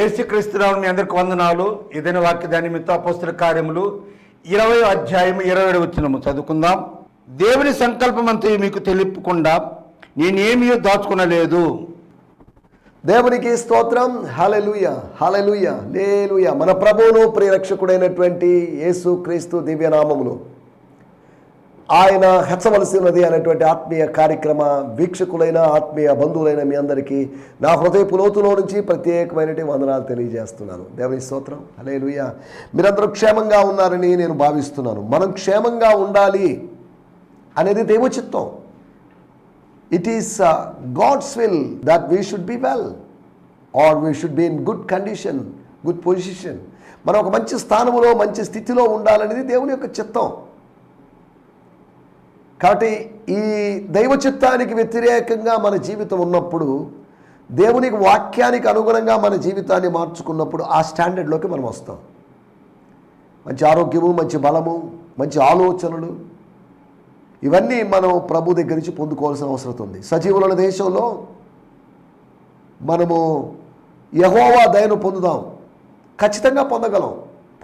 యేసుక్రీస్తురావు మీ అందరికి వందనాలు. ఇదైన వాక్య దాని నిమిత్తం అపోస్తుల కార్యములు ఇరవై అధ్యాయం ఇరవై వచ్చినము చదువుకుందాం. దేవుని సంకల్పం అంతా మీకు తెలియకుండా నేనేమీ దాచుకునలేదు. దేవునికి స్తోత్రం. హలెలుయ హలెలుయ లేలుయ మన ప్రభువును ప్రియరక్షకుడైనటువంటి యేసు క్రీస్తు దివ్యనామములు. ఆయన హెచ్చవలసినది అనేటువంటి ఆత్మీయ కార్యక్రమ వీక్షకులైన ఆత్మీయ బంధువులైన మీ అందరికీ నా హృదయ పులోతులో నుంచి ప్రత్యేకమైనటువంటి వందనాలు తెలియజేస్తున్నాను. దేవుని స్తోత్రం. హలేలుయ మీరందరూ క్షేమంగా ఉన్నారని నేను భావిస్తున్నాను. మనం క్షేమంగా ఉండాలి అనేది దేవచిత్తం. It is God's will that we should be well or we should be in good condition good position మనం ఒక మంచి స్థానంలో మంచి స్థితిలో ఉండాలనేది దేవుని యొక్క చిత్తం. కాబట్టి ఈ దైవ చిత్తానికి వ్యతిరేకంగా మన జీవితం ఉన్నప్పుడు దేవునికి వాక్యానికి అనుగుణంగా మన జీవితాన్ని మార్చుకున్నప్పుడు ఆ స్టాండర్డ్లోకి మనం వస్తాం. మంచి ఆరోగ్యము మంచి బలము మంచి ఆలోచనలు ఇవన్నీ మనం ప్రభు దగ్గర నుంచి పొందుకోవాల్సిన అవసరం ఉంది. సజీవుల దేశంలో మనము యహోవా దయను పొందుదాం. ఖచ్చితంగా పొందగలం.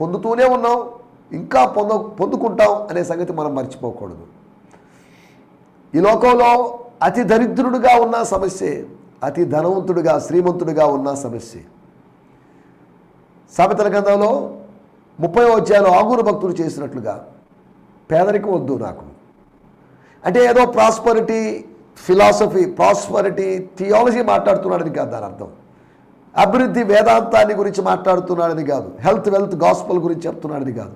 పొందుతూనే ఉన్నాం. ఇంకా పొంద పొందుకుంటాం అనే సంగతి మనం మర్చిపోకూడదు. ఈ లోకంలో అతి దరిద్రుడుగా ఉన్న సమస్యే అతి ధనవంతుడుగా శ్రీమంతుడుగా ఉన్న సమస్య. సామెతల గ్రంథంలో ముప్పై అధ్యాయంలో ఆగురు భక్తుడు చేసినట్లుగా పేదరికం వద్దు నాకు. అంటే ఏదో ప్రాస్పరిటీ ఫిలాసఫీ ప్రాస్పరిటీ థియాలజీ మాట్లాడుతున్నాడని కాదు దాని అర్థం. అభివృద్ధి వేదాంతాన్ని గురించి మాట్లాడుతున్నాడని కాదు. హెల్త్ వెల్త్ గాస్పల్ గురించి చెప్తున్నాడని కాదు.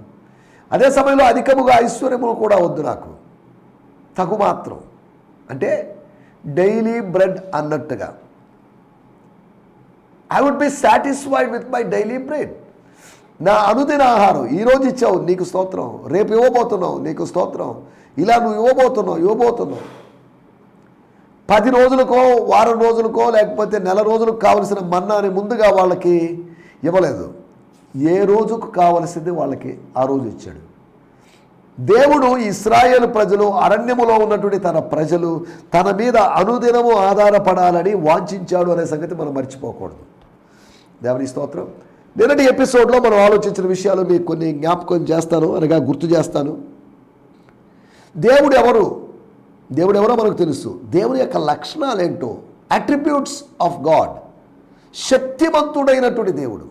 అదే సమయంలో అధికముగా ఐశ్వర్యములు కూడా వద్దు నాకు. తగు మాత్రం అంటే డైలీ బ్రెడ్ అన్నట్టుగా. I would be satisfied with my daily bread. నా అనుదిన ఆహారం ఈరోజు ఇచ్చావు నీకు స్తోత్రం. రేపు ఇవ్వబోతున్నావు నీకు స్తోత్రం. ఇలా నువ్వు ఇవ్వబోతున్నావు ఇవ్వబోతున్నావు. పది రోజులకో వారం రోజులకో లేకపోతే నెల రోజులకు కావలసిన మన్నాని ముందుగా వాళ్ళకి ఇవ్వలేదు. ఏ రోజుకు కావలసింది వాళ్ళకి ఆ రోజు ఇచ్చాడు. దేవుడు ఇస్రాయేల్ ప్రజలు అరణ్యములో ఉన్నటువంటి తన ప్రజలు తన మీద అనుదినము ఆధారపడాలని వాంఛించాడు అనే సంగతి మనం మర్చిపోకూడదు. దేవుని స్తోత్రం. నిన్నటి ఎపిసోడ్లో మనం ఆలోచించిన విషయాలు మీకు కొన్ని జ్ఞాపకం చేస్తాను అనగా గుర్తు చేస్తాను. దేవుడు ఎవరు? దేవుడు ఎవరో మనకు తెలుసు. దేవుని యొక్క లక్షణాలు ఏంటో? అట్రిబ్యూట్స్ ఆఫ్ గాడ్ శక్తివంతుడైనటువంటి దేవుడు.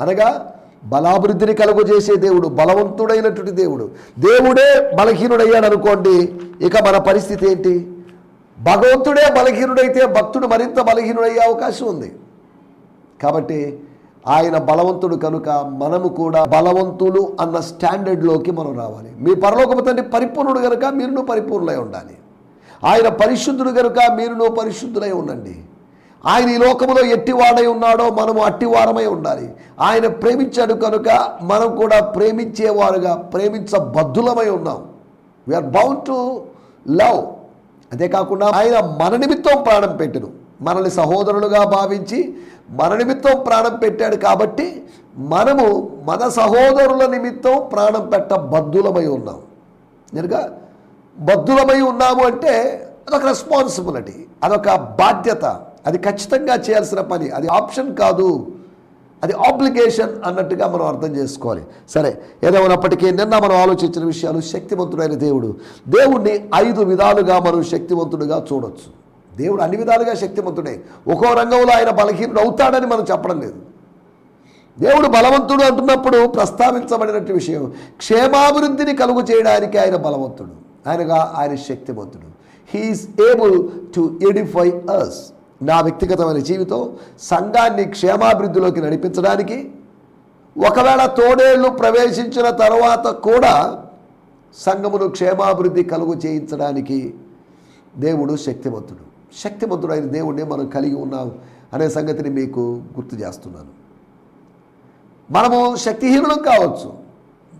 అనగా బలాభివృద్ధిని కలుగజేసే దేవుడు బలవంతుడైనటువంటి దేవుడు. దేవుడే బలహీనుడయ్యాడు అనుకోండి ఇక మన పరిస్థితి ఏంటి? భగవంతుడే బలహీనుడైతే భక్తుడు మరింత బలహీనుడయ్యే అవకాశం ఉంది. కాబట్టి ఆయన బలవంతుడు కనుక మనము కూడా బలవంతులు అన్న స్టాండర్డ్లోకి మనం రావాలి. మీ పరలోకపు తండ్రి పరిపూర్ణుడు కనుక మీరును పరిపూర్ణులై ఉండాలి. ఆయన పరిశుద్ధుడు కనుక మీరును పరిశుద్ధులై ఉండండి. ఆయన ఈ లోకములో ఎట్టివాడై ఉన్నాడో మనము అట్టివారమై ఉండాలి. ఆయన ప్రేమించాడు కనుక మనం కూడా ప్రేమించేవారుగా ప్రేమించబద్ధులమై ఉన్నాం. వీఆర్ బౌండ్ టు లవ్ అంతేకాకుండా ఆయన మన నిమిత్తం ప్రాణం పెట్టెను. మనల్ని సహోదరులుగా భావించి మన నిమిత్తం ప్రాణం పెట్టాడు కాబట్టి మనము మన సహోదరుల నిమిత్తం ప్రాణం పెట్ట బద్ధులమై ఉన్నాం. కనుక బద్ధులమై ఉన్నాము అంటే అదొక రెస్పాన్సిబిలిటీ అదొక బాధ్యత. అది ఖచ్చితంగా చేయాల్సిన పని. అది ఆప్షన్ కాదు. అది ఆబ్లిగేషన్ అన్నట్టుగా మనం అర్థం చేసుకోవాలి. సరే ఏదేమైనప్పటికీ నిన్న మనం ఆలోచించిన విషయాలు శక్తివంతుడైన దేవుడు. దేవుణ్ణి ఐదు విధాలుగా మనం శక్తివంతుడుగా చూడొచ్చు. దేవుడు అన్ని విధాలుగా శక్తివంతుడే. ఒక్కో రంగంలో ఆయన బలహీనుడు అవుతాడని మనం చెప్పడం లేదు. దేవుడు బలవంతుడు అంటున్నప్పుడు ప్రస్తావించబడినట్టు విషయం క్షేమాభివృద్ధిని కలుగు చేయడానికి ఆయన బలవంతుడు. ఆయనగా ఆయన శక్తివంతుడు. He is able to edify us నా వ్యక్తిగతమైన జీవితం సంఘాన్ని క్షేమాభివృద్ధిలోకి నడిపించడానికి ఒకవేళ తోడేళ్ళు ప్రవేశించిన తర్వాత కూడా సంఘమును క్షేమాభివృద్ధి కలుగు చేయించడానికి దేవుడు శక్తివంతుడు శక్తివంతుడైన దేవుడిని మనం కలిగి ఉన్నాం అనే సంగతిని మీకు గుర్తు చేస్తున్నాను. మనము శక్తిహీనులం కావచ్చు.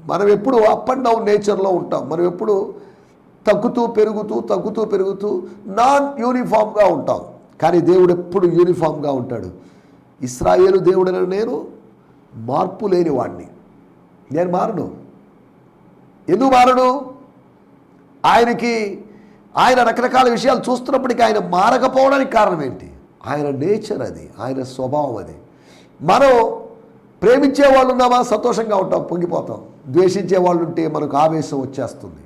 మనం ఎప్పుడు అప్ అండ్ డౌన్ నేచర్లో ఉంటాం. మనం ఎప్పుడు తగ్గుతూ పెరుగుతూ తగ్గుతూ పెరుగుతూ నాన్ యూనిఫామ్గా ఉంటాం. కానీ దేవుడు ఎప్పుడు యూనిఫామ్గా ఉంటాడు. ఇస్రాయేలు దేవుడైన నేను మార్పు లేని వాడిని నేను మారను. ఎందుకు మారను? ఆయనకి ఆయన రకరకాల విషయాలు చూస్తున్నప్పటికీ ఆయన మారకపోవడానికి కారణం ఏంటి? ఆయన నేచర్ అది ఆయన స్వభావం అది. మనం ప్రేమించే వాళ్ళు ఉన్నామా? సంతోషంగా ఉంటాం పొంగిపోతాం. ద్వేషించే వాళ్ళు ఉంటే మనకు ఆవేశం వచ్చేస్తుంది.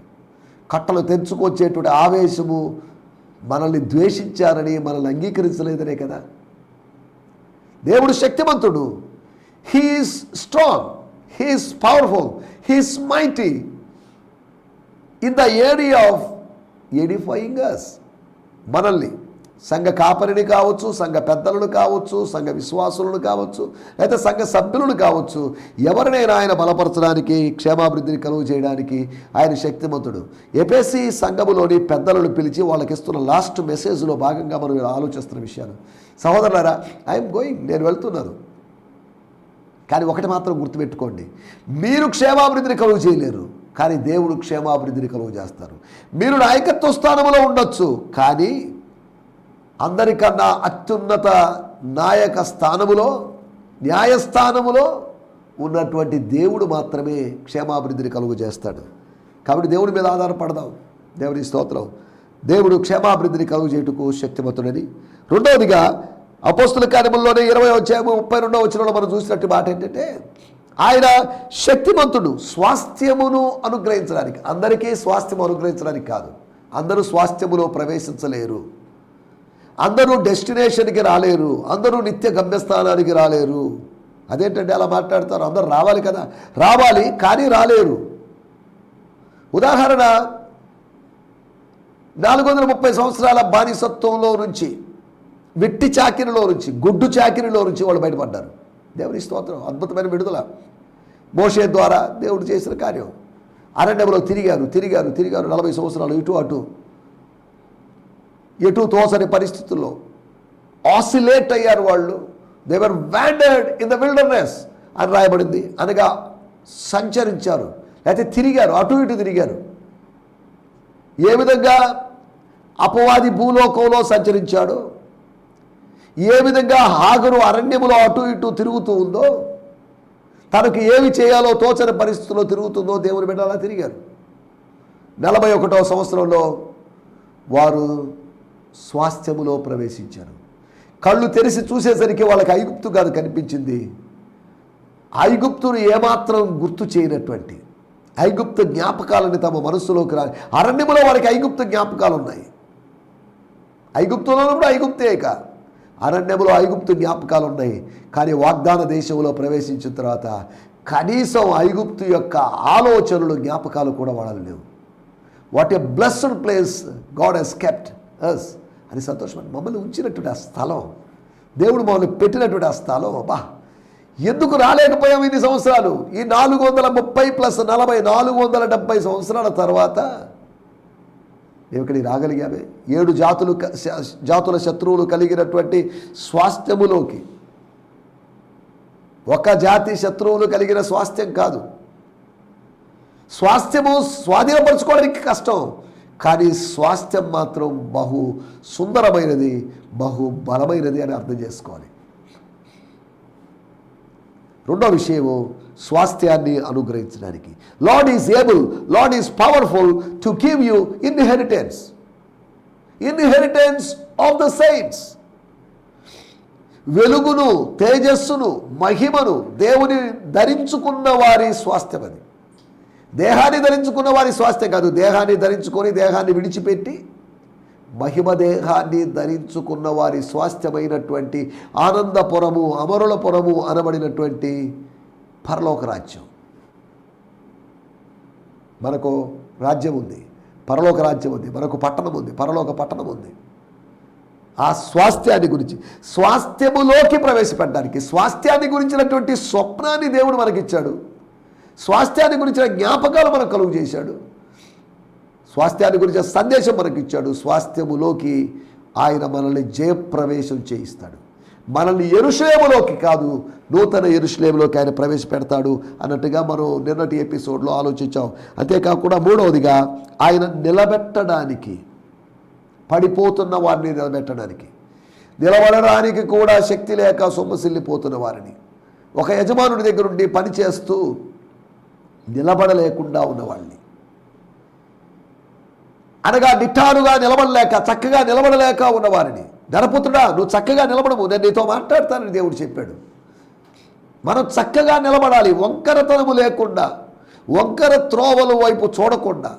కట్టలు తెంచుకొచ్చేటువంటి ఆవేశము మనల్ని ద్వేషించారని మనల్ని అంగీకరించలేదనే కదా. దేవుడు శక్తిమంతుడు. He is strong he is powerful he is mighty in the area of edifying us మనల్ని. సంఘ కాపరిని కావచ్చు సంఘ పెద్దలను కావచ్చు సంఘ విశ్వాసులను కావచ్చు లేదా సంఘ సభ్యులను కావచ్చు ఎవరినైనా ఆయన బలపరచడానికి క్షేమాభివృద్ధిని కలుగు చేయడానికి ఆయన శక్తిమంతుడు. ఎపిఎస్సి సంఘములోని పెద్దలను పిలిచి వాళ్ళకి ఇస్తున్న లాస్ట్ మెసేజ్లో భాగంగా మనం ఆలోచిస్తున్న విషయాలు. సహోదరులారా ఐఎమ్ గోయింగ్ నేను వెళ్తున్నాను. కానీ ఒకటి మాత్రం గుర్తుపెట్టుకోండి. మీరు క్షేమాభివృద్ధిని కలుగు చేయలేరు కానీ దేవుడు క్షేమాభివృద్ధిని కలుగు చేస్తారు. మీరు నాయకత్వ స్థానంలో ఉండొచ్చు కానీ అందరికన్నా అత్యున్నత నాయక స్థానములో న్యాయస్థానములో ఉన్నటువంటి దేవుడు మాత్రమే క్షేమాభివృద్ధిని కలుగు చేస్తాడు కాబట్టి దేవుడి మీద ఆధారపడదాం. దేవుని స్తోత్రం. దేవుడు క్షేమాభివృద్ధిని కలుగు చేయుటకు శక్తిమంతుడని. రెండవదిగా అపోస్తుల కార్యముల్లోనే ఇరవై వచ్చాము ముప్పై రెండవ వచ్చినలో మనం చూసినట్టు మాట ఏంటంటే ఆయన శక్తిమంతుడు స్వాస్థ్యమును అనుగ్రహించడానికి. అందరికీ స్వాస్థ్యము అనుగ్రహించడానికి కాదు. అందరూ స్వాస్థ్యములో ప్రవేశించలేరు. అందరూ డెస్టినేషన్కి రాలేరు అందరూ నిత్య గమ్యస్థానానికి రాలేరు. అదేంటంటే అలా మాట్లాడతారు అందరూ రావాలి కదా. రావాలి కానీ రాలేరు. ఉదాహరణ నాలుగు వందల ముప్పై సంవత్సరాల బానిసత్వంలో నుంచి వెట్టి చాకిరిలో నుంచి గుడ్డు చాకిరిలో నుంచి వాళ్ళు బయటపడ్డారు. దేవుని స్తోత్రం అద్భుతమైన విడుదల. మోషే ద్వారా దేవుడు చేసిన కార్యం. అరణ్యంలో తిరిగారు తిరిగారు తిరిగారు నలభై సంవత్సరాలు ఇటు అటు. ఎటు తోసని పరిస్థితుల్లో ఆసిలేట్ అయ్యారు వాళ్ళు. They were wandered in the wilderness అని రాయబడింది. అనగా సంచరించారు. లేకపోతే తిరిగారు. అటు ఇటు తిరిగారు. ఏ విధంగా అపవాది భూలోకంలో సంచరించాడు? ఏ విధంగా హాగరు అరణ్యములో అటు ఇటు తిరుగుతూ ఉందో? తనకు ఏమి చేయాలో తోచని పరిస్థితుల్లో తిరుగుతుందో దేవుని బిడ్డ అలా తిరిగారు. నలభై ఒకటో సంవత్సరంలో వారు స్వాస్థ్యములో ప్రవేశించారు. కళ్ళు తెరిచి చూసేసరికి వాళ్ళకి ఐగుప్తు కాదు కనిపించింది. ఐగుప్తును ఏమాత్రం గుర్తు చేయనటువంటి ఐగుప్తు జ్ఞాపకాలని తమ మనస్సులోకి రా అరణ్యములో వారికి ఐగుప్తు జ్ఞాపకాలు ఉన్నాయి ఐగుప్తులో కూడా ఐగుప్తే ఇక. అరణ్యములో ఐగుప్తు జ్ఞాపకాలు ఉన్నాయి కానీ వాగ్దాన దేశంలో ప్రవేశించిన తర్వాత కనీసం ఐగుప్తు యొక్క ఆలోచనలు జ్ఞాపకాలు కూడా వాళ్ళని లేవు. What a blessed place God has kept us అని సంతోషం మమ్మల్ని ఉంచినటువంటి ఆ స్థలం దేవుడు మమ్మల్ని పెట్టినటువంటి ఆ స్థలం అబ్బా! ఎందుకు రాలేకపోయాం ఇన్ని సంవత్సరాలు? ఈ నాలుగు వందల ముప్పై ప్లస్ నలభై నాలుగు వందల డెబ్బై సంవత్సరాల తర్వాత మేము ఇక్కడికి రాగలిగామే. ఏడు జాతులు జాతుల శత్రువులు కలిగినటువంటి స్వాస్థ్యములోకి. ఒక జాతి శత్రువులు కలిగిన స్వాస్థ్యం కాదు. స్వాస్థ్యము స్వాధీనపరచుకోవడానికి కష్టం. కానీ స్వాస్థ్యం మాత్రం బహు సుందరమైనది బహు బలమైనది అని అర్థం చేసుకోవాలి. రెండో విషయము స్వాస్థ్యాన్ని అనుగ్రహించడానికి. Lord is able Lord is powerful to give you inheritance inheritance of the saints వెలుగును తేజస్సును మహిమను దేవుని ధరించుకున్న వారి స్వాస్థ్యం అది. దేహాన్ని ధరించుకున్న వారి స్వాస్థ్యం కాదు. దేహాన్ని ధరించుకొని దేహాన్ని విడిచిపెట్టి మహిమ దేహాన్ని ధరించుకున్న వారి స్వాస్థ్యమైనటువంటి ఆనందపురము అమరులపురము అనబడినటువంటి పరలోక రాజ్యం. మనకు రాజ్యం ఉంది. పరలోక రాజ్యం ఉంది. మనకు పట్టణం ఉంది. పరలోక పట్టణం ఉంది. ఆ స్వాస్థ్యాన్ని గురించి స్వాస్థ్యములోకి ప్రవేశపెట్టడానికి స్వాస్థ్యాన్ని గురించినటువంటి స్వప్నాన్ని దేవుడు మనకిచ్చాడు. స్వాస్థ్యాన్ని గురించిన జ్ఞాపకాలు మనకు కలుగు చేశాడు. స్వాస్థ్యాన్ని గురించిన సందేశం మనకు ఇచ్చాడు. స్వాస్థ్యములోకి ఆయన మనల్ని జయప్రవేశం చేయిస్తాడు. మనల్ని ఎరుషలేములోకి కాదు నూతన ఎరుషలేములోకి ఆయన ప్రవేశపెడతాడు అన్నట్టుగా మనం నిన్నటి ఎపిసోడ్లో ఆలోచించాం. అంతేకాకుండా మూడవదిగా ఆయన నిలబెట్టడానికి పడిపోతున్న వారిని నిలబెట్టడానికి నిలబడడానికి కూడా శక్తి లేక సొమ్మసిల్లిపోతున్న వారిని. ఒక యజమానుడి దగ్గరుండి పనిచేస్తూ పని చేస్తూ నిలబడలేకుండా ఉన్నవాళ్ళని అనగా నిట్టారుగా నిలబడలేక చక్కగా నిలబడలేక ఉన్నవారిని. ధరపుత్రుడా నువ్వు చక్కగా నిలబడము నేను నీతో మాట్లాడతానని దేవుడు చెప్పాడు. మనం చక్కగా నిలబడాలి వంకరతనము లేకుండా వంకర త్రోవల వైపు చూడకుండా.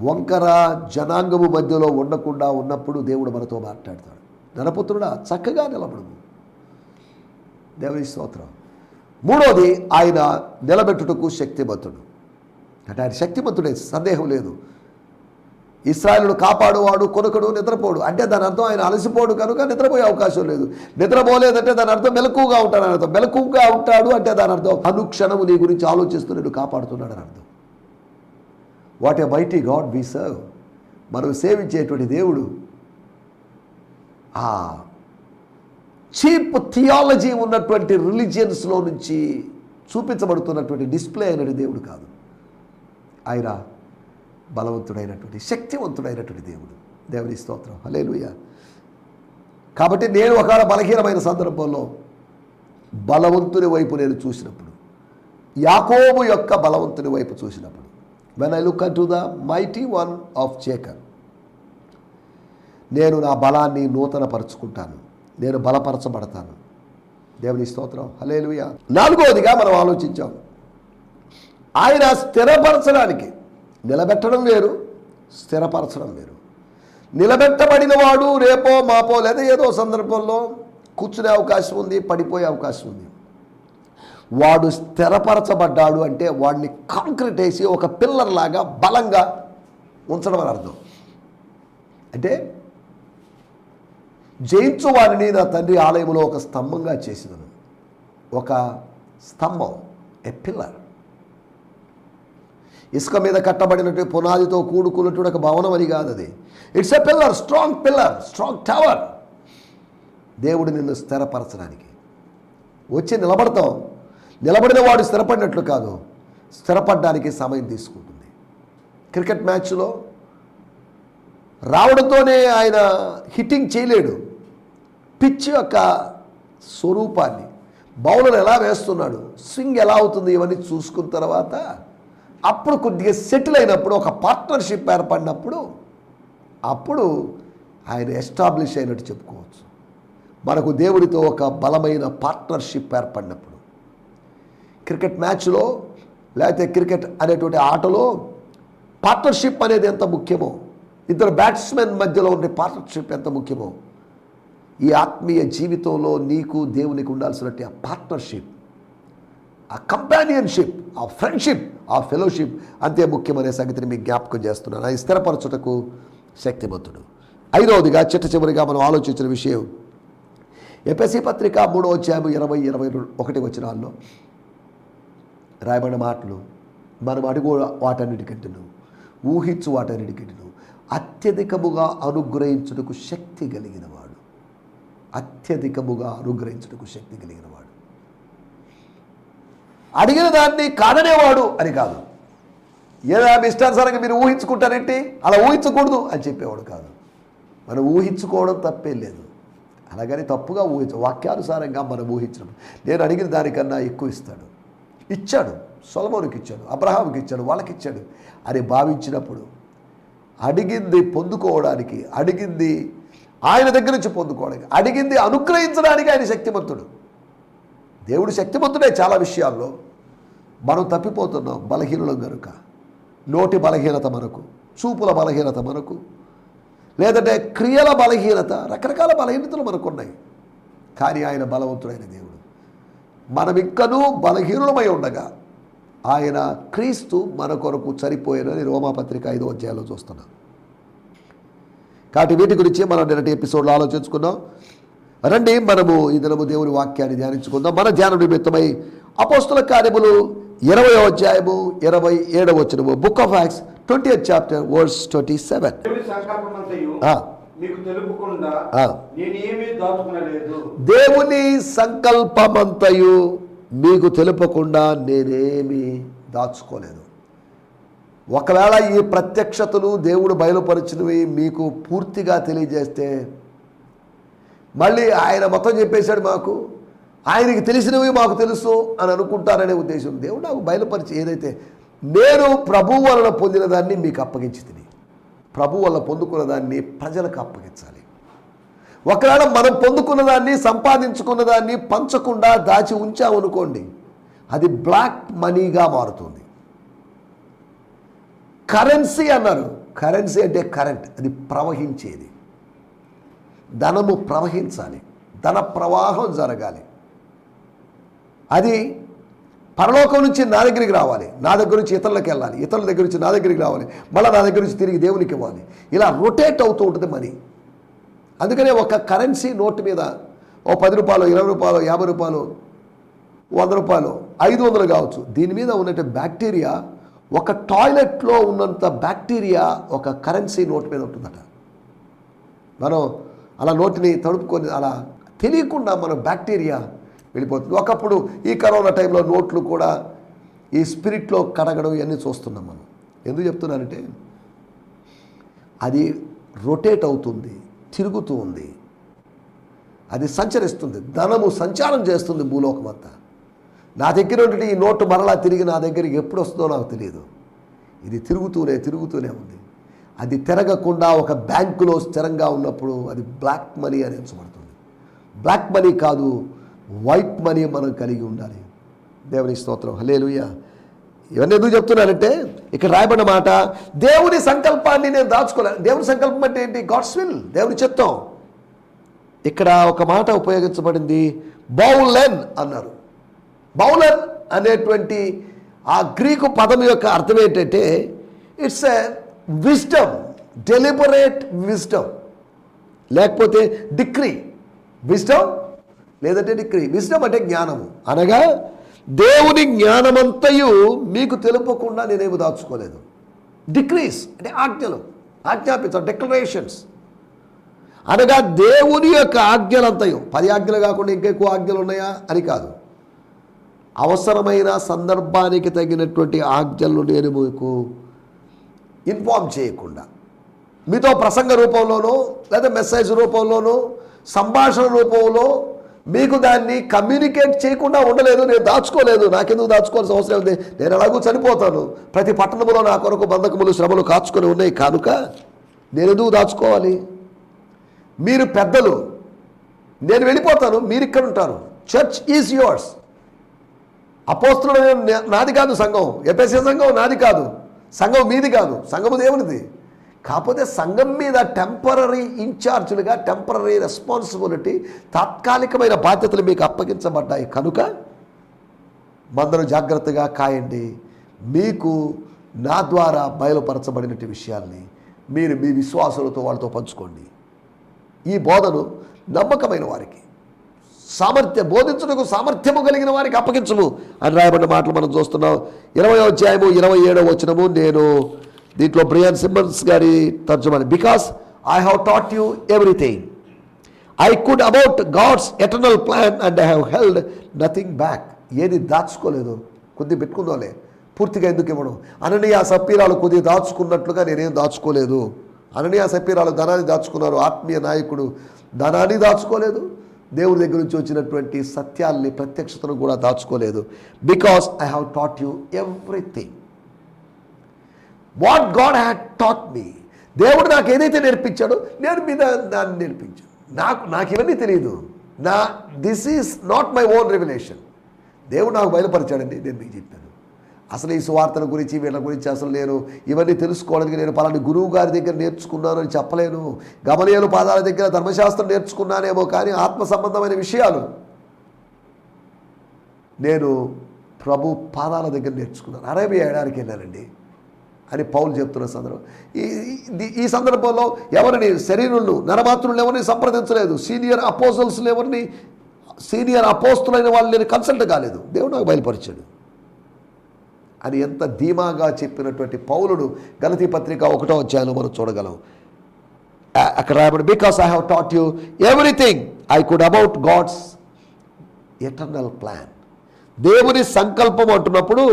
వంకర జనాంగము మధ్యలో ఉండకుండా ఉన్నప్పుడు దేవుడు మనతో మాట్లాడతాడు. నరపుత్రుడా చక్కగా నిలబడము దేవుని స్తోత్రం. మూడోది ఆయన నిలబెట్టుటకు శక్తిమంతుడు. అంటే ఆయన శక్తిమంతుడే సందేహం లేదు. ఇస్రాయలుడు కాపాడువాడు కొనుకడు నిద్రపోడు. అంటే దాని అర్థం ఆయన అలసిపోడు కనుక నిద్రపోయే అవకాశం లేదు. నిద్రపోలేదంటే దాని అర్థం మెలకువగా ఉంటాడు అని అర్థం. మెలకువగా ఉంటాడు అంటే దాని అర్థం అనుక్షణము నీ గురించి ఆలోచిస్తున్నట్టు కాపాడుతున్నాడు అని అర్థం. What a mighty God we serve మనం సేవించేటువంటి దేవుడు. చీప్ థియాలజీ ఉన్నటువంటి రిలీజియన్స్లో నుంచి చూపించబడుతున్నటువంటి డిస్ప్లే అయినటువంటి దేవుడు కాదు. ఆయన బలవంతుడైనటువంటి శక్తివంతుడైనటువంటి దేవుడు. దేవుని స్తోత్రం. హలేలుయ కాబట్టి నేను ఒకవేళ బలహీనమైన సందర్భంలో బలవంతుని వైపు నేను చూసినప్పుడు యాకోబు యొక్క బలవంతుని వైపు చూసినప్పుడు when I look to the mighty one of చేకర్ నేను నా బలాన్ని నూతనపరుచుకుంటాను. నేను బలపరచబడతాను. దేవుని స్తోత్రం. హలేలుయ నాలుగవదిగా మనం ఆలోచించాం. ఆయన స్థిరపరచడానికి నిలబెట్టడం వేరు స్థిరపరచడం వేరు. నిలబెట్టబడిన వాడు రేపో మాపో లేదా ఏదో సందర్భంలో కూర్చునే అవకాశం ఉంది పడిపోయే అవకాశం ఉంది. వాడు స్థిరపరచబడ్డాడు అంటే వాడిని కాంక్రీట్ వేసి ఒక పిల్లర్ లాగా బలంగా ఉంచడం అని అర్థం. అంటే జయించు వారిని నా తండ్రి ఆలయంలో ఒక స్తంభంగా చేసినను. ఒక స్తంభం ఎ పిల్లర్ ఇసుక మీద కట్టబడినట్టు పునాదితో కూడుకున్నటువంటి ఒక భవనం అని కాదు అది. It's a pillar strong pillar strong tower దేవుడు నిన్ను స్థిరపరచడానికి. వచ్చి నిలబడతాం. నిలబడిన వాడు స్థిరపడినట్లు కాదు. స్థిరపడడానికి సమయం తీసుకుంటుంది. క్రికెట్ మ్యాచ్లో రావడంతోనే ఆయన హిట్టింగ్ చేయలేడు. పిచ్ యొక్క స్వరూపాన్ని. బౌలర్ ఎలా వేస్తున్నాడు? స్వింగ్ ఎలా అవుతుంది? ఇవన్నీ చూసుకున్న తర్వాత అప్పుడు కొద్దిగా సెటిల్ అయినప్పుడు ఒక పార్ట్నర్షిప్ ఏర్పడినప్పుడు అప్పుడు ఆయన ఎస్టాబ్లిష్ అయినట్టు చెప్పుకోవచ్చు. మనకు దేవుడితో ఒక బలమైన పార్ట్నర్షిప్ ఏర్పడినప్పుడు. క్రికెట్ మ్యాచ్లో లేకపోతే క్రికెట్ అనేటువంటి ఆటలో పార్ట్నర్షిప్ అనేది ఎంత ముఖ్యమో ఇద్దరు బ్యాట్స్మెన్ మధ్యలో ఉండే పార్ట్నర్షిప్ ఎంత ముఖ్యమో ఈ ఆత్మీయ జీవితంలో నీకు దేవునికి ఉండాల్సినటువంటి ఆ పార్ట్నర్షిప్ ఆ కంపానియన్షిప్ ఆ ఫ్రెండ్షిప్ ఆ ఫెలోషిప్ అంతే ముఖ్యమనే సంగతిని మీకు జ్ఞాపకం చేస్తున్నాను. అది స్థిరపరచుటకు శక్తిమంతుడు. ఐదవదిగా చిట్ట చివరిగా మనం ఆలోచించిన విషయం ఎపిసి పత్రిక మూడో అధ్యాయం ఇరవై ఇరవై ఒకటి వచ్చినాల్లో రాయబడిన మాటలు మనం అడుగు వాటన్నిటికంటను ఊహించు వాటన్నిటికంటను అత్యధికముగా అనుగ్రహించుటకు శక్తి కలిగినవాడు అత్యధికముగా అనుగ్రహించుటకు శక్తి కలిగిన వాడు అడిగిన దాన్ని కాదనేవాడు అని కాదు. ఏదా మీ ఇష్టానుసారంగా మీరు ఊహించుకుంటారేంటి? అలా ఊహించకూడదు అని చెప్పేవాడు కాదు. మనం ఊహించుకోవడం తప్పేం లేదు. అలాగని తప్పుగా ఊహించ వాక్యానుసారంగా మనం ఊహించడం. నేను అడిగిన దానికన్నా ఎక్కువ ఇస్తాడు. ఇచ్చాడు. సొలమోనికి ఇచ్చాడు. అబ్రహాంకి ఇచ్చాడు. వాళ్ళకి ఇచ్చాడు అని భావించినప్పుడు అడిగింది పొందుకోవడానికి అడిగింది ఆయన దగ్గర నుంచి పొందుకోవడానికి. అడిగింది అనుగ్రహించడానికి ఆయన శక్తిమంతుడు. దేవుడు శక్తిమంతుడే చాలా విషయాల్లో. మనం తప్పిపోతున్నాం బలహీనులం కనుక నోటి బలహీనత మనకు చూపుల బలహీనత మనకు. లేదంటే క్రియల బలహీనత రకరకాల బలహీనతలు మనకున్నాయి. కానీ ఆయన బలవంతుడైన దేవుడు. మనం ఇంకనూ బలహీనులమై ఉండగా ఆయన క్రీస్తు మన కొరకు చనిపోయానని రోమాపత్రిక ఐదో అధ్యాయంలో చూస్తున్నాను కాబట్టి వీటి గురించి మనం నిన్నటి ఎపిసోడ్లో ఆలోచించుకున్నాం రండి మనము ఈ దినము దేవుని వాక్యాన్ని ధ్యానించుకుందాం. మన ధ్యాన నిమిత్తమై అపోస్తుల కార్యములు ఇరవై అధ్యాయము ఇరవై ఏడవ వచనము book of Acts twenty chapter words twenty seven. దేవుని సంకల్పమంతయు మీకు తెలుపకుండా నేనేమి దాచుకోలేదు. ఒకవేళ ఈ ప్రత్యక్షతలు దేవుడు బయలుపరిచినవి మీకు పూర్తిగా తెలియజేస్తే మళ్ళీ ఆయన మొత్తం చెప్పేశాడు మాకు ఆయనకి తెలిసినవి మాకు తెలుసు అని అనుకుంటారనే ఉద్దేశం. దేవుడు నాకు బయలుపరిచి ఏదైతే నేను ప్రభు వలన పొందిన దాన్ని మీకు అప్పగించి తిని ప్రభు వల్ల పొందుకున్న దాన్ని ప్రజలకు అప్పగించాలి. ఒకవేళ మనం పొందుకున్న దాన్ని సంపాదించుకున్న దాన్ని పంచకుండా దాచి ఉంచామనుకోండి అది బ్లాక్ మనీగా మారుతుంది. కరెన్సీ అన్నారు. కరెన్సీ అంటే కరెంట్ అది ప్రవహించేది. ధనము ప్రవహించాలి ధన ప్రవాహం జరగాలి. అది పరలోకం నుంచి నా దగ్గరికి రావాలి నా దగ్గర నుంచి ఇతరులకు వెళ్ళాలి ఇతరుల దగ్గర నుంచి నా దగ్గరికి రావాలి మళ్ళీ నా దగ్గర నుంచి తిరిగి దేవునికి ఇవ్వాలి. ఇలా రొటేట్ అవుతూ ఉంటుంది మనీ. అందుకనే ఒక కరెన్సీ నోటు మీద ఓ పది రూపాయలు ఇరవై రూపాయలు యాభై రూపాయలు వంద రూపాయలు ఐదు వందలు కావచ్చు. దీని మీద ఉన్నట్టు బ్యాక్టీరియా ఒక టాయిలెట్లో ఉన్నంత బ్యాక్టీరియా ఒక కరెన్సీ నోట్ మీద ఉంటుందట. మనం అలా నోటిని తడుపుకొని అలా తెలియకుండా మన బ్యాక్టీరియా వెళ్ళిపోతుంది. ఒకప్పుడు ఈ కరోనా టైంలో నోట్లు కూడా ఈ స్పిరిట్లో కడగడం ఇవన్నీ చూస్తున్నాం మనం. ఎందుకు చెప్తున్నానంటే అది రొటేట్ అవుతుంది తిరుగుతూ ఉంది. అది సంచరిస్తుంది ధనము సంచారం చేస్తుంది భూలోకమంతా. నా దగ్గర ఉంటే ఈ నోటు మరలా తిరిగి నా దగ్గరికి ఎప్పుడు వస్తుందో నాకు తెలియదు. ఇది తిరుగుతూనే తిరుగుతూనే ఉంది. అది తిరగకుండా ఒక బ్యాంకులో స్థిరంగా ఉన్నప్పుడు అది బ్లాక్ మనీ అని ఎంచబడుతుంది. బ్లాక్ మనీ కాదు వైట్ మనీ మనం కలిగి ఉండాలి. దేవుని స్తోత్రం. హలేలుయ్య ఇవన్నీ ఎందుకు చెప్తున్నానంటే ఇక్కడ రాయబడిన మాట దేవుని సంకల్పాన్ని నేను దాచుకోలేను దేవుని సంకల్పం అంటే ఏంటి? గాడ్స్ విల్ దేవుని చిత్తం. ఇక్కడ ఒక మాట ఉపయోగించబడింది బౌలెన్ అన్నారు. బౌలర్ అనేటువంటి ఆ గ్రీకు పదం యొక్క అర్థం ఏంటంటే it's a wisdom deliberate wisdom లేకపోతే డిక్రీ విజ్డమ్ లేదంటే డిక్రీ విజ్డమ్ అంటే జ్ఞానము. అనగా దేవుని జ్ఞానమంతయు మీకు తెలుపకుండా నేనేమి దాచుకోలేదు. డిక్రీస్ అంటే ఆజ్ఞలు ఆజ్ఞాపించ డిక్లరేషన్స్ అనగా దేవుని యొక్క ఆజ్ఞలంతయు. పది ఆజ్ఞలు కాకుండా ఇంకెక్కువ ఆజ్ఞలు ఉన్నాయా? అని కాదు. అవసరమైన సందర్భానికి తగినటువంటి ఆజ్ఞలను నేను మీకు ఇన్ఫామ్ చేయకుండా మీతో ప్రసంగ రూపంలోనో లేదా మెసేజ్ రూపంలోనో సంభాషణ రూపంలో మీకు దాన్ని కమ్యూనికేట్ చేయకుండా ఉండలేదు నేను దాచుకోలేదు నాకెందుకు దాచుకోవాల్సిన అవసరం ఉంది నేను ఎలాగూ చనిపోతాను ప్రతి పట్టణంలో నా కొరకు బంధకములు శ్రమలు కాచుకొని ఉన్నాయి కనుక నేను ఎందుకు దాచుకోవాలి? మీరు పెద్దలు నేను వెళ్ళిపోతాను మీరు ఇక్కడ ఉంటారు చర్చ్ ఈజ్ యువర్స్ అపోస్తుల నాది కాదు సంఘం ఎఫ్ఎస్ఏ సంఘం నాది కాదు. సంఘం మీది కాదు సంఘము దేవునిది. కాకపోతే సంఘం మీద టెంపరీ ఇన్ఛార్జ్లుగా టెంపరీ రెస్పాన్సిబిలిటీ తాత్కాలికమైన బాధ్యతలు మీకు అప్పగించబడ్డాయి. కనుక మందరు జాగ్రత్తగా కాయండి. మీకు నా ద్వారా బయలుపరచబడినటువంటి విషయాల్ని మీరు మీ విశ్వాసులతో వాళ్ళతో పంచుకోండి. ఈ బోధను నమ్మకమైన వారికి సామర్థ్యం బోధించుటకు సామర్థ్యము కలిగిన వారికి అప్పగించము అని రాయబడిన మాటలు మనం చూస్తున్నాం. ఇరవై అధ్యాయము ఇరవై ఏడవ వచనము నేను దీంట్లో బ్రియాన్ సిమ్మన్స్ గారి తర్జుమని. Because I have taught you everything I could about God's eternal plan and I have held nothing back ఏది దాచుకోలేదు కొద్ది పెట్టుకుందోలే. పూర్తిగా ఎందుకు ఇవ్వడం అననీయ సప్పీరాలు కొద్ది దాచుకున్నట్లుగా నేనేం దాచుకోలేదు. అననీయ సప్పీరాలు ధనాన్ని దాచుకున్నారు ఆత్మీయ నాయకుడు. ధనాన్ని దాచుకోలేదు. దేవుడి దగ్గర నుంచి వచ్చినటువంటి సత్యాల్ని ప్రత్యక్షతను కూడా దాచుకోలేదు. Because I have taught you everything what God had taught me దేవుడు నాకు ఏదైతే నేర్పించాడో నేను మీద దాన్ని నేర్పించాను నాకు నాకు ఇవన్నీ తెలియదు నా this is not my own revelation దేవుడు నాకు బయలుపరిచాడండి నేను మీకు చెప్పాను. అసలు ఈ సువార్తల గురించి వీళ్ళ గురించి అసలు నేను ఇవన్నీ తెలుసుకోవడానికి నేను పలాని గురువు గారి దగ్గర నేర్చుకున్నాను అని చెప్పలేను. గమనీయులు పాదాల దగ్గర ధర్మశాస్త్రం నేర్చుకున్నానేమో కానీ ఆత్మ సంబంధమైన విషయాలు నేను ప్రభు పాదాల దగ్గర నేర్చుకున్నాను. అరేబియా ఏడారికి వెళ్ళానండి. అని పౌలు చెప్తున్న సందర్భం. ఈ ఈ- సందర్భంలో ఎవరిని శరీరులను నరమాత్రులను ఎవరిని సంప్రదించలేదు. సీనియర్ అపోజల్స్లు ఎవరిని సీనియర్ అపోస్తులైన వాళ్ళు నేను కన్సల్ట్ కాలేదు. దేవుడు నాకు బయలుపరిచాడు. అని ఎంత ధీమాగా చెప్పినటువంటి పౌలుడు గలతీ పత్రిక ఒకటో అధ్యాయంలో మనం చూడగలం. అక్కడ రాయబడి because I have taught you everything I could about God's eternal plan దేవుని సంకల్పం అంటున్నప్పుడు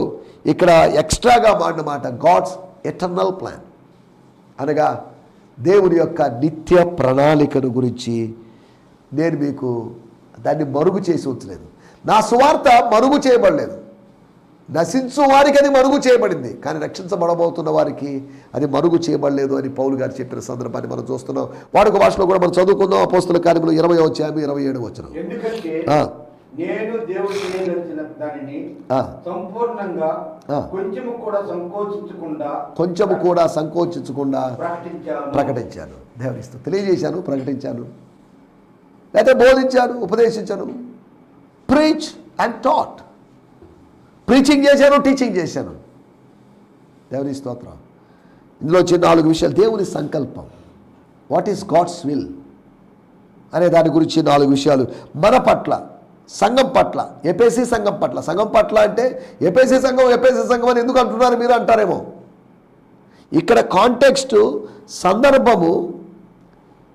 ఇక్కడ ఎక్స్ట్రాగా మాడిన మాట గాడ్స్ ఎటర్నల్ ప్లాన్ అనగా దేవుని యొక్క నిత్య ప్రణాళికను గురించి నేను మీకు దాన్ని మరుగు చేసి ఉంచలేదు. నా సువార్త మరుగు చేయబడలేదు. నశించు వారికి అది మరుగు చేయబడింది. కానీ రక్షించబడబోతున్న వారికి అది మరుగు చేయబడలేదు అని పౌలు గారు చెప్పిన సందర్భాన్ని మనం చూస్తున్నాం. వాడుక భాషలో కూడా మనం చదువుకుందాం. అపోస్తుల కార్యములు ఇరవై వచ్చాము ఇరవై ఏడు వచ్చిన ఎందుకంటే ఆ. నేను దేవుడు చేయగలిగిన దానిని ఆ. సంపూర్ణంగా ఆ. కొంచెము కూడా సంకోచించకుండా కొంచెము కూడా సంకోచించకుండా ప్రకటించాను. ప్రకటించాను. దేవునిస్తూ తెలియజేశాను ప్రకటించాను. లేకపోతే బోధించాను ఉపదేశించాను. ప్రీచ్ అండ్ టాట్ ప్రీచింగ్ చేశాను టీచింగ్ చేశాను. దేవుని స్తోత్రం. ఇందులో వచ్చి నాలుగు విషయాలు. దేవుని సంకల్పం. వాట్ ఈస్ గాడ్స్ విల్ అనే దాని గురించి నాలుగు విషయాలు. మన పట్ల సంఘం పట్ల ఎపేసి సంఘం పట్ల. సంఘం పట్ల అంటే ఎపేసి సంఘం ఎపేసి సంఘం అని ఎందుకు అంటున్నారు మీరు అంటారేమో? ఇక్కడ కాంటెక్స్ట్ సందర్భము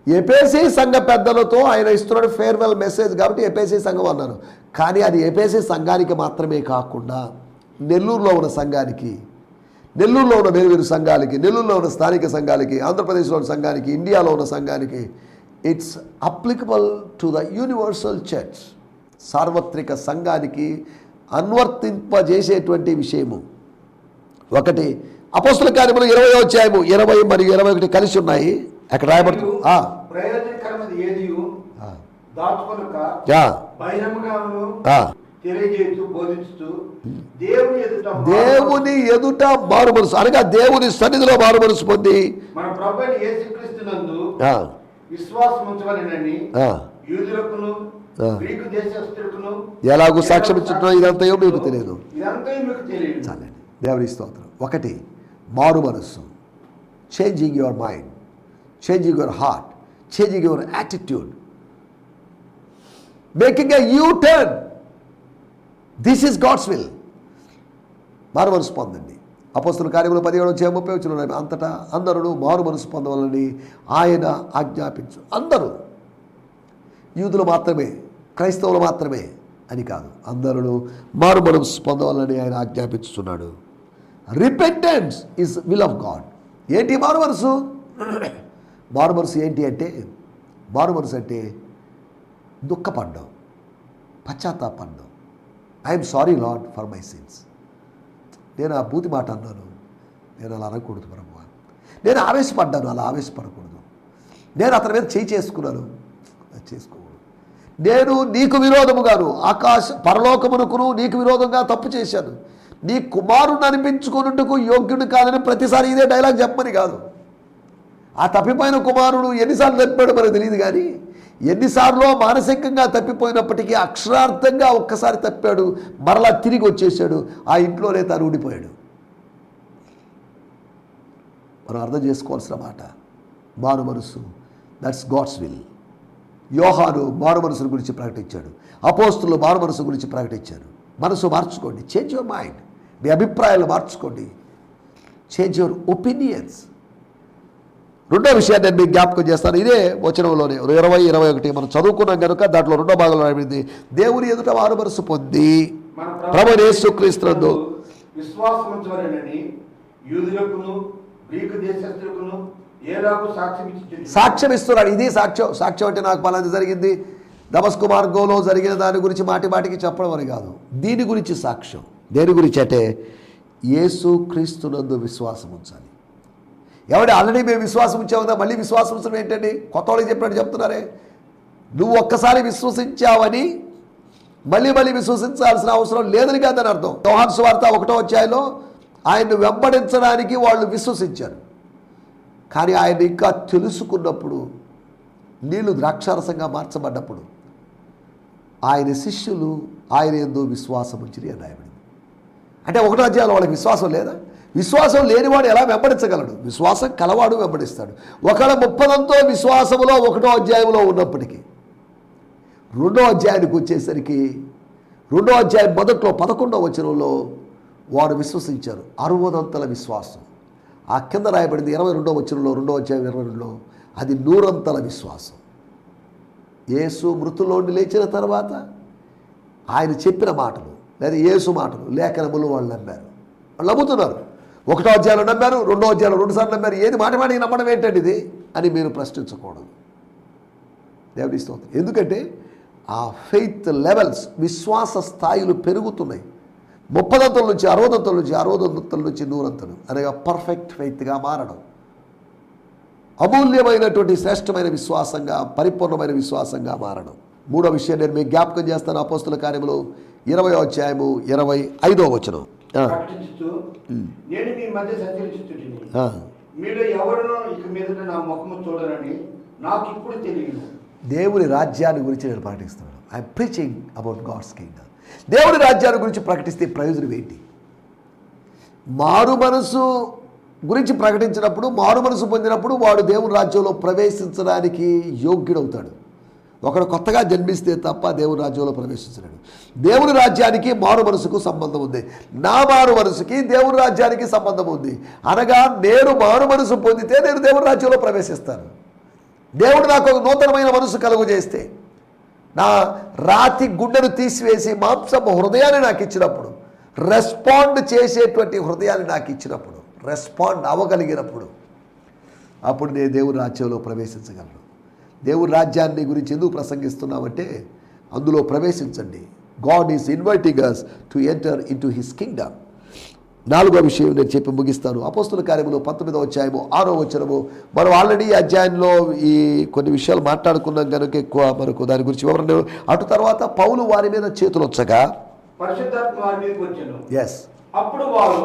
ఎపేసి సంఘ పెద్దలతో ఆయన ఇస్తున్నాడు ఫేర్వెల్ మెసేజ్ కాబట్టి ఎపేసి సంఘం అన్నారు. కానీ అది ఎపేసి సంఘానికి మాత్రమే కాకుండా నెల్లూరులో ఉన్న సంఘానికి నెల్లూరులో ఉన్న వేరువేరు సంఘాలకి నెల్లూరులో ఉన్న స్థానిక సంఘాలకి ఆంధ్రప్రదేశ్లో ఉన్న సంఘానికి ఇండియాలో ఉన్న సంఘానికి it's applicable to the universal church సార్వత్రిక సంఘానికి అన్వర్తింపజేసేటువంటి విషయము. ఒకటి అపోస్తుల కార్యములు ఇరవై అధ్యాయము ఇరవై మరియు ఇరవై ఒకటి కలిసి ఉన్నాయి. అక్కడ రాయబడుతుంది ప్రయోజనకరమైనది ఏది? దాచుకొనక బహిరంగమును దేవుని ఎదుట దేవుని ఎదుట మారు మనసు అనగా దేవుని సన్నిధిలో మారు మనసు పొంది మన ప్రభుని యేసుక్రీస్తునందు ఆ, విశ్వాసం ఉంచవలెనని ఆ, యూదులకును ఆ. గ్రీకు దేశస్తులకును ఎలాగూ సాక్ష్యం ఇచ్చుంటో ఇదంతయో మీకు తెలియదు ఇదంతా మీకు తెలియదు చాలండి. దేవుని స్తోత్రం. ఒకటి మారు మనస్సు changing your mind changing your heart changing your attitude making a U turn this is God's will మారు మనసు పొందండి. అపోస్తుల కార్యములు పదిహేడు వచ్చే ముప్పై వచ్చిన అంతటా అందరూ మారు మనసు పొందవాలని ఆయన ఆజ్ఞాపించు. అందరూ. యూదులు మాత్రమే క్రైస్తవులు మాత్రమే అని కాదు. అందరూ మారు మనసు పొందవాలని ఆయన ఆజ్ఞాపించుతున్నాడు repentance is will of God ఏంటి మారు మనసు? బార్బర్స్ ఏంటి అంటే మారు అంటే దుఃఖపడ్డం పశ్చాత్తాపడ్డం. I'm sorry Lord for my sins నేను ఆ బూతి మాట అన్నాను. నేను అలా అనకూడదు ప్రభు నేను ఆవేశపడ్డాను అలా ఆవేశపడకూడదు. నేను అతని మీద చేయి చేసుకున్నాను. చేసుకోకూడదు. నేను నీకు విరోధముగాను ఆకాశ పరలోకమునకును నీకు విరోధంగా తప్పు చేశాను. నీ కుమారుని అనిపించుకున్నట్టుకు యోగ్యుడు కాదని ప్రతిసారి ఇదే డైలాగ్ చెప్పమని కాదు. ఆ తప్పిపోయిన కుమారుడు ఎన్నిసార్లు తప్పాడో మనకు తెలియదు కానీ ఎన్నిసార్లు మానసికంగా తప్పిపోయినప్పటికీ అక్షరార్థంగా ఒక్కసారి తప్పాడు మరలా తిరిగి వచ్చేసాడు ఆ ఇంట్లోనే తను ఉండిపోయాడు. మనం అర్థం చేసుకోవాల్సిన మాట మారు మనసు దట్స్ గాడ్స్ విల్ యోహాను మారు మనసుల గురించి ప్రకటించాడు. అపోస్తులు మారు మనసు గురించి ప్రకటించారు. మనసు మార్చుకోండి చేంజ్ యువర్ మైండ్ మీ అభిప్రాయాలు మార్చుకోండి. చేంజ్ యువర్ ఒపీనియన్స్ రెండో విషయాన్ని నేను మీకు జ్ఞాపకం చేస్తాను ఇదే వచనంలోనే ఇరవై ఇరవై ఒకటి మనం చదువుకున్నాం కనుక దాంట్లో రెండో భాగంలో రాయబడింది. దేవుని ఎదుట మారు మనసు పొంది ప్రభు ఇచ్చి సాక్ష్యం ఇస్తున్నాడు. ఇది సాక్ష్యం. సాక్ష్యం అంటే నాకు పలాది జరిగింది. దమస్కు మార్గంలో జరిగిన దాని గురించి మాటి మాటికి చెప్పడం అని కాదు. దీని గురించి సాక్ష్యం. దేని గురించి అంటే యేసు క్రీస్తునందు విశ్వాసం ఉంచాలి ఎవడి ఆల్రెడీ మేము విశ్వాసం ఉంచాము కదా మళ్ళీ విశ్వాసం ఉంచడం ఏంటండి? కొత్త వాళ్ళకి చెప్పినట్టు చెప్తున్నారే. నువ్వు ఒక్కసారి విశ్వసించావని మళ్ళీ మళ్ళీ విశ్వసించాల్సిన అవసరం లేదని కాదని అర్థం. యోహాన్ సువార్త ఒకటో అధ్యాయంలో ఆయన్ను వెంబడించడానికి వాళ్ళు విశ్వసించారు. కానీ ఆయన ఇంకా తెలుసుకున్నప్పుడు నీళ్ళు ద్రాక్షారసంగా మార్చబడ్డప్పుడు ఆయన శిష్యులు ఆయన ఎందు విశ్వాసం ఉంచిరి అని అంటే ఒకటో అధ్యాయంలో వాళ్ళకి విశ్వాసం లేదా? విశ్వాసం లేనివాడు ఎలా వెంబడించగలడు? విశ్వాసం కలవాడు వెంబడిస్తాడు. ఒకళ్ళ ముప్పదంతో విశ్వాసములో ఒకటో అధ్యాయంలో ఉన్నప్పటికీ రెండో అధ్యాయానికి వచ్చేసరికి రెండో అధ్యాయం మొదట్లో పదకొండో వచనంలో వారు విశ్వసించారు. అరవదంతల విశ్వాసం. ఆ కింద రాయబడింది ఇరవై రెండో వచనంలో రెండో అధ్యాయం ఇరవై రెండులో అది నూరంతల విశ్వాసం. యేసు మృతుల్లోండి లేచిన తర్వాత ఆయన చెప్పిన మాటలు లేదా యేసు మాటలు లేఖనములు వాళ్ళు నమ్మారు. వాళ్ళు నమ్ముతున్నారు. ఒకటో అధ్యాయంలో నమ్మారు రెండో అధ్యాయంలో రెండుసార్లు నమ్మారు. ఏది మాట మాటికి నమ్మడం ఏంటండి ఇది? అని మీరు ప్రశ్నించకూడదు. దేవుడి స్తోత్రం. ఎందుకంటే ఆ ఫెయిత్ లెవెల్స్ విశ్వాస స్థాయిలు పెరుగుతున్నాయి. ముప్పదంతుల నుంచి అరవదంతుల నుంచి అరవదంతుల నుంచి నూరంతులు. అనగా పర్ఫెక్ట్ ఫెయిత్గా మారడం. అమూల్యమైనటువంటి శ్రేష్టమైన విశ్వాసంగా పరిపూర్ణమైన విశ్వాసంగా మారడం. మూడో విషయం నేను మీకు జ్ఞాపకం చేస్తాను అపోస్తుల కార్యములు. ఇరవై అధ్యాయము ఇరవై ఐదో వచనం. ప్రకటించుతూ నేను మీ మధ్య. మీలో ఎవరునో ఇక మీదట నా ముఖము నాకు ఇప్పుడు తెలియదు. దేవుని రాజ్యాన్ని గురించి నేను ప్రకటిస్తున్నాను. I preaching about God's kingdom దేవుని రాజ్యాన్ని గురించి ప్రకటిస్తే ప్రయోజనం ఏంటి? మారు మనసు గురించి ప్రకటించినప్పుడు మారు మనసు పొందినప్పుడు వాడు దేవుని రాజ్యంలో ప్రవేశించడానికి యోగ్యుడవుతాడు. ఒకడు కొత్తగా జన్మిస్తే తప్ప దేవుని రాజ్యంలో ప్రవేశించలేడు. దేవుని రాజ్యానికి మారు మనసుకు సంబంధం ఉంది. నా మారు మనసుకి దేవుని రాజ్యానికి సంబంధం ఉంది. అనగా నేను మారు మనసు పొందితే నేను దేవుని రాజ్యంలో ప్రవేశిస్తాను. దేవుడు నాకు ఒక నూతనమైన మనసు కలుగు చేస్తే నా రాతి గుండెను తీసివేసి మాంసం హృదయాన్ని నాకు ఇచ్చినప్పుడు రెస్పాండ్ చేసేటువంటి హృదయాన్ని నాకు ఇచ్చినప్పుడు రెస్పాండ్ అవ్వగలిగినప్పుడు అప్పుడు నేను దేవుని రాజ్యంలో ప్రవేశించగలను. దేవుని రాజ్యాన్ని గురించి ఎందుకు ప్రసంగిస్తున్నామంటే అందులో ప్రవేశించండి. God is inviting us to enter into his kingdom నాలుగో విషయం నేను చెప్పి ముగిస్తాను. అపోస్తుల కార్యములు పంతొమ్మిదవ అధ్యాయము ఆరో వచనము. మనం ఆల్రెడీ అధ్యాయంలో ఈ కొన్ని విషయాలు మాట్లాడుకున్నాం కనుక ఎక్కువ మనకు దాని గురించి వివరణ అటు తర్వాత పౌలు వారి మీద చేతులు వచ్చగా ఎస్ అప్పుడు వారు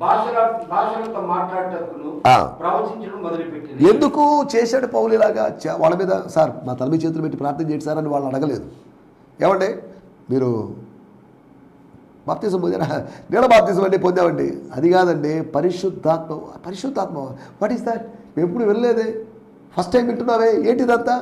భాషలతో మాట్లాడటకును. ప్రవచించడం ఎందుకు చేశాడు పౌలు ఇలాగా? వాళ్ళ మీద సార్ మా తల మీద చేతులు పెట్టి ప్రార్థన చేయండి సార్ అని వాళ్ళు అడగలేదు. ఏమండి? మీరు బాప్తిజం పొందారా? నీళ్ళ బాప్తిజం అంటే పొందామండి. అది కాదండి పరిశుద్ధాత్మ పరిశుద్ధాత్మ. వాట్ ఈస్ దాట్ ఎప్పుడు వెళ్ళలేదే ఫస్ట్ టైం వింటున్నావే. ఏంటిదంతా?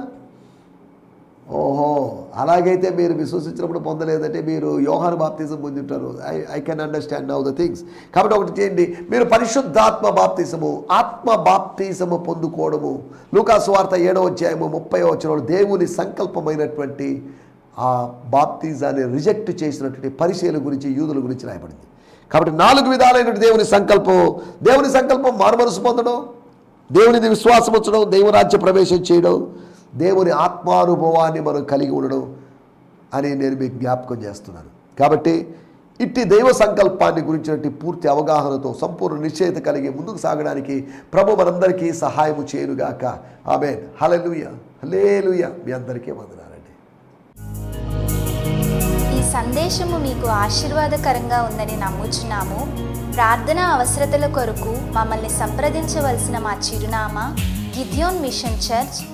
ఓహో అలాగైతే మీరు విశ్వసించినప్పుడు పొందలేదంటే మీరు యోహాను బాప్తిజం పొందింటారు. I I can understand now the things కాబట్టి ఒకటి చేయండి. మీరు పరిశుద్ధాత్మ బాప్తిసము ఆత్మ బాప్తిసము పొందుకోవడము. లూకాసువార్త ఏడవ అధ్యాయము ముప్పై వచ్చిన దేవుని సంకల్పమైనటువంటి ఆ బాప్తిజాన్ని రిజెక్ట్ చేసినటువంటి పరిశీలన గురించి యూదుల గురించి రాయబడింది. కాబట్టి నాలుగు విధాలైనటువంటి దేవుని సంకల్పం. దేవుని సంకల్పం మారుమనసు పొందడం దేవునిది విశ్వాసం ఉంచడం దేవురాజ్య ప్రవేశం చేయడం దేవుని ఆత్మానుభవాన్ని మనం కలిగి ఉండడం అని నేను మీకు జ్ఞాపకం చేస్తున్నాను. కాబట్టి ఇట్టి దైవ సంకల్పాన్ని గురించినటువంటి పూర్తి అవగాహనతో సంపూర్ణ నిశ్చయిత కలిగి ముందుకు సాగడానికి ప్రభు మనందరికీ సహాయము చేయనుగాక. ఆమె హలలుయ హలేలుయ మీ అందరికీ వందనాలండి. ఈ సందేశము మీకు ఆశీర్వాదకరంగా ఉందని నమ్ముచున్నాము. ప్రార్థన అవసరతల కొరకు మమ్మల్ని సంప్రదించవలసిన మా చిరునామా గిద్యోన్ మిషన్ చర్చ్